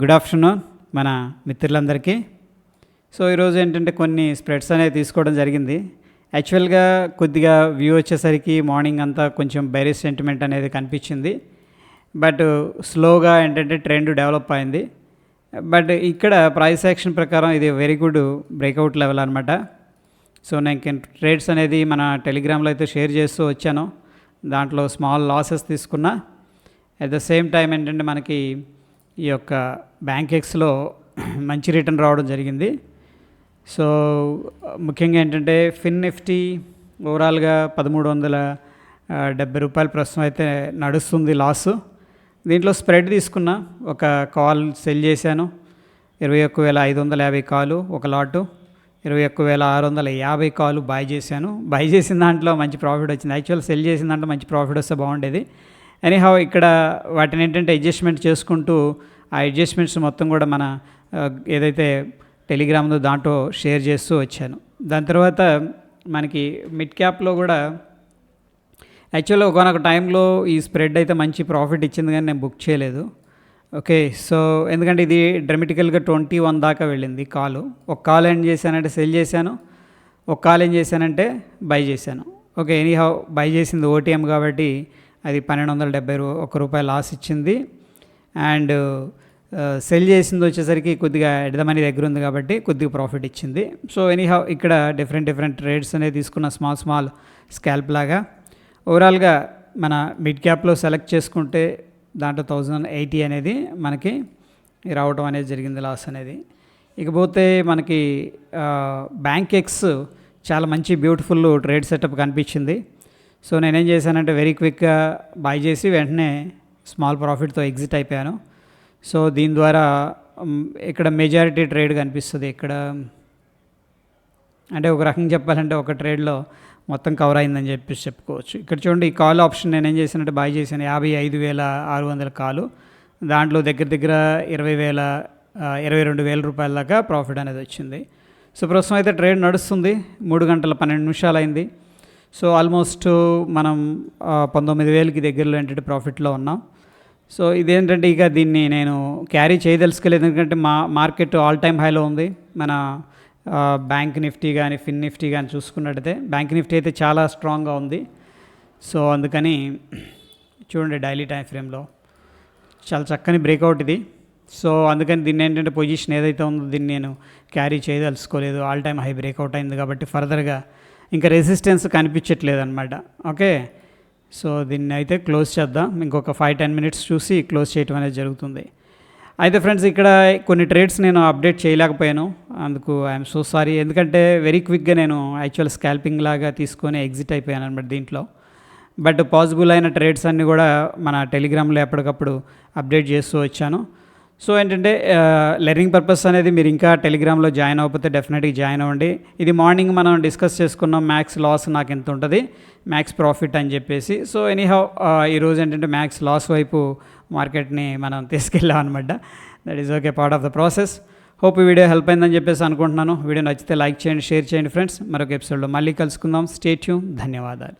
Good afternoon మన మిత్రులందరికీ. So ఈరోజు ఏంటంటే కొన్ని స్ప్రెడ్స్ అనేవి తీసుకోవడం జరిగింది. యాక్చువల్గా కొద్దిగా వ్యూ వచ్చేసరికి మార్నింగ్ అంతా కొంచెం బైరీ సెంటిమెంట్ అనేది కనిపించింది. బట్ స్లోగా ఏంటంటే ట్రెండ్ డెవలప్ అయింది. బట్ ఇక్కడ ప్రైస్ యాక్షన్ ప్రకారం ఇది వెరీ గుడ్ బ్రేక్అవుట్ లెవెల్ అనమాట సో నేను ట్రేడ్స్ అనేది మన టెలిగ్రామ్లో అయితే షేర్ చేస్తూ వచ్చాను. దాంట్లో స్మాల్ లాసెస్ తీసుకున్నా. అట్ ద సేమ్ టైం ఏంటంటే మనకి ఈ యొక్క బ్యాంక్ ఎక్స్లో మంచి రిటర్న్ రావడం జరిగింది. సో ముఖ్యంగా ఏంటంటే ఫిన్ నిఫ్టీ ఓవరాల్గా పదమూడు వందల డెబ్బై రూపాయలు ప్రస్తుతం అయితే నడుస్తుంది లాస్. దీంట్లో స్ప్రెడ్ తీసుకున్నా ఒక కాల్ సెల్ చేశాను. ఇరవై ఒక్క వేల ఐదు వందల యాభై కాలు ఒక లాటు. ఇరవై ఒక్క వేల ఆరు వందల యాభై కాలు బై చేశాను. బై చేసిన దాంట్లో మంచి ప్రాఫిట్ వచ్చింది. యాక్చువల్ సెల్ చేసిన దాంట్లో మంచి ప్రాఫిట్ వస్తే బాగుండేది. ఎనీహౌ ఇక్కడ వాటిని ఏంటంటే అడ్జస్ట్మెంట్ చేసుకుంటూ ఆ అడ్జస్ట్మెంట్స్ మొత్తం కూడా మన ఏదైతే టెలిగ్రామ్ దాంట్లో షేర్ చేస్తూ వచ్చాను. దాని తర్వాత మనకి మిడ్ క్యాప్లో కూడా యాక్చువల్గా ఒకనొక టైంలో ఈ స్ప్రెడ్ అయితే మంచి ప్రాఫిట్ ఇచ్చింది కానీ నేను బుక్ చేయలేదు. ఓకే సో ఎందుకంటే ఇది డ్రమెటికల్గా ట్వంటీ వన్ దాకా వెళ్ళింది కాలు ఒక కాల్ ఏం చేశానంటే సెల్ చేశాను. ఒక కాల్ ఏం చేశానంటే బై చేశాను. ఓకే ఎనీహౌ బై చేసింది ఓటీఎం కాబట్టి అది పన్నెండు వందల డెబ్బై రూ ఒక రూపాయి లాస్ ఇచ్చింది. అండ్ సెల్ చేసింది వచ్చేసరికి కొద్దిగా ఎడద మనీ దగ్గర ఉంది కాబట్టి కొద్దిగా ప్రాఫిట్ ఇచ్చింది. సో ఎనీహౌ ఇక్కడ డిఫరెంట్ డిఫరెంట్ ట్రేడ్స్ అనేది తీసుకున్న స్మాల్ స్మాల్ స్కాల్ప్ లాగా. ఓవరాల్గా మన మిడ్ క్యాప్లో సెలెక్ట్ చేసుకుంటే దాంట్లో థౌజండ్ ఎయిటీ అనేది మనకి రావటం అనేది జరిగింది లాస్ అనేది. ఇకపోతే మనకి బ్యాంక్ ఎక్స్ చాలా మంచి బ్యూటిఫుల్ ట్రేడ్ సెటప్ కనిపించింది. సో నేనేం చేశానంటే వెరీ క్విక్గా బై చేసి వెంటనే స్మాల్ ప్రాఫిట్తో ఎగ్జిట్ అయిపోయాను. సో దీని ద్వారా ఇక్కడ మెజారిటీ ట్రేడ్ కనిపిస్తుంది. ఇక్కడ అంటే ఒక రకంగా చెప్పాలంటే ఒక ట్రేడ్లో మొత్తం కవర్ అయిందని చెప్పేసి చెప్పుకోవచ్చు. ఇక్కడ చూడండి ఈ కాల్ ఆప్షన్ నేను ఏం చేశానంటే బై చేశాను. యాభై ఐదు వేల ఆరు వందల కాలు దాంట్లో దగ్గర దగ్గర ఇరవై వేల ఇరవై రెండు వేల రూపాయల దాకా ప్రాఫిట్ అనేది వచ్చింది. సో ప్రస్తుతం అయితే ట్రేడ్ నడుస్తుంది. మూడు గంటల పన్నెండు నిమిషాలు అయింది. సో ఆల్మోస్ట్ మనం పంతొమ్మిది వేలకి దగ్గరలో ఏంటంటే ప్రాఫిట్లో ఉన్నాం. సో ఇదేంటంటే ఇక దీన్ని నేను క్యారీ చేయదలుచుకోలేదు. ఎందుకంటే మా మార్కెట్ ఆల్ టైమ్ హైలో ఉంది. మన బ్యాంక్ నిఫ్టీ కానీ ఫిన్ నిఫ్టీ కానీ చూసుకున్నట్టయితే బ్యాంక్ నిఫ్టీ అయితే చాలా స్ట్రాంగ్గా ఉంది. సో అందుకని చూడండి డైలీ టైం ఫ్రేమ్లో. చాలా చక్కని బ్రేక్అవుట్ ఇది. సో అందుకని దీన్ని ఏంటంటే పొజిషన్ ఏదైతే ఉందో దీన్ని నేను క్యారీ చేయదలుచుకోలేదు. ఆల్ టైమ్ హై బ్రేక్అవుట్ అయింది కాబట్టి ఫర్దర్గా ఇంకా రెసిస్టెన్స్ కనిపించట్లేదు అనమాట ఓకే సో దీన్ని అయితే క్లోజ్ చేద్దాం. ఇంకొక ఫైవ్ టెన్ మినిట్స్ చూసి క్లోజ్ చేయటం అనేది జరుగుతుంది. అయితే ఫ్రెండ్స్ ఇక్కడ కొన్ని ట్రేడ్స్ నేను అప్డేట్ చేయలేకపోయాను. అందుకు ఐఎమ్ సో సారీ ఎందుకంటే వెరీ క్విక్గా నేను యాక్చువల్ స్కాల్పింగ్ లాగా తీసుకొని ఎగ్జిట్ అయిపోయాను అనమాట దీంట్లో. బట్ పాసిబుల్ అయిన ట్రేడ్స్ అన్నీ కూడా మన టెలిగ్రామ్లో ఎప్పటికప్పుడు అప్డేట్ చేస్తూ వచ్చాను. సో ఏంటంటే లెర్నింగ్ పర్పస్ అనేది మీరు ఇంకా టెలిగ్రామ్లో జాయిన్ అవ్వకపోతే డెఫినెట్గా జాయిన్ అవ్వండి. ఇది మార్నింగ్ మనం డిస్కస్ చేసుకున్నాం మ్యాథ్స్ లాస్ నాకు ఎంత ఉంటుంది మ్యాథ్స్ ప్రాఫిట్ అని చెప్పేసి. సో ఎనీహౌ ఈరోజు ఏంటంటే మ్యాథ్స్ లాస్ వైపు మార్కెట్ని మనం తీసుకెళ్ళాం అనమాట that is okay part of the process hope ఈ వీడియో హెల్ప్ అయిందని చెప్పేసి అనుకుంటున్నాను. వీడియో నచ్చితే లైక్ చేయండి షేర్ చేయండి ఫ్రెండ్స్ మరొక ఎపిసోడ్లో మళ్ళీ కలుసుకుందాం. స్టేట్యూ ధన్యవాదాలు.